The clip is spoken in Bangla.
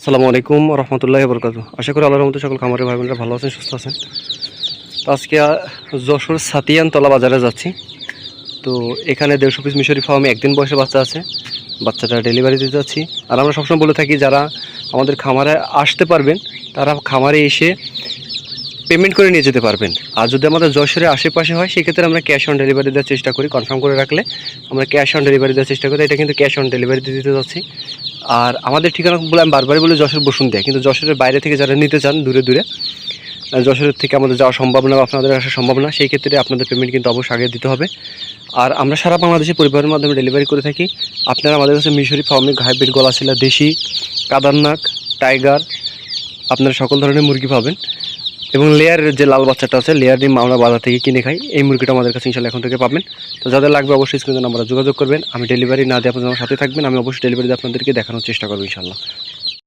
আসসালামু আলাইকুম রহমতুল্লাহ বরকাত আশা করি আল্লাহ রহমতে সকল খামারের ভাই বোনেরা ভালো আছেন, সুস্থ আছেন। তো আজকে যশোর সাতিয়ানতলা বাজারে যাচ্ছি। তো এখানে দেড়শো পিস মিশরি ফার্মে একদিন বয়সে বাচ্চা আছে, বাচ্চাটা ডেলিভারি দিতে যাচ্ছি। আর আমরা সবসময় বলে থাকি, যারা আমাদের খামারে আসতে পারবেন, তারা খামারে এসে পেমেন্ট করে নিয়ে যেতে পারবেন। আর যদি আমাদের যশোরের আশেপাশে হয়, সেক্ষেত্রে আমরা ক্যাশ অন ডেলিভারি দেওয়ার চেষ্টা করি কনফার্ম করে রাখলে। আমরা ক্যাশ অন ডেলিভারি দেওয়ার চেষ্টা করি, এটা কিন্তু ক্যাশ অন ডেলিভারি দিতে যাচ্ছি। আর আমাদের ঠিকানা বলে আমি বারবারই বলে, যশোর বসুন দেয় কিন্তু যশোরের বাইরে থেকে যারা নিতে চান, দূরে দূরে যশোরের থেকে আমাদের যাওয়া সম্ভব না বা আপনাদের আসা সম্ভব না সেই ক্ষেত্রে আপনাদের পেমেন্ট কিন্তু অবশ্যই আগে দিতে হবে। আর আমরা সারা বাংলাদেশে পরিবহনের মাধ্যমে ডেলিভারি করে থাকি। আপনারা আমাদের কাছে মিশরি, ফার্মে, হাইব্রিড, গলাশিলা, দেশি, কাদারনাক, টাইগার, আপনারা সকল ধরনের মুরগি পাবেন। এবং লেয়ারের যে লাল বাচ্চাটা আছে লেয়ার ডিম আমরা বাজার থেকে কিনে খাই। এই মুরগিটা আমাদের কাছে ইনশাল্লাহ এখন থেকে পাবেন। তো যাদের লাগবে অবশ্যই স্ক্রিনে আমরা যোগাযোগ করবেন। আমি ডেলিভারি না দিয়ে আপনাদের আমার সাথে থাকবেন। আমি অবশ্যই ডেলিভারি দিয়ে আপনাদেরকে দেখানোর চেষ্টা করব ইনশাল্লাহ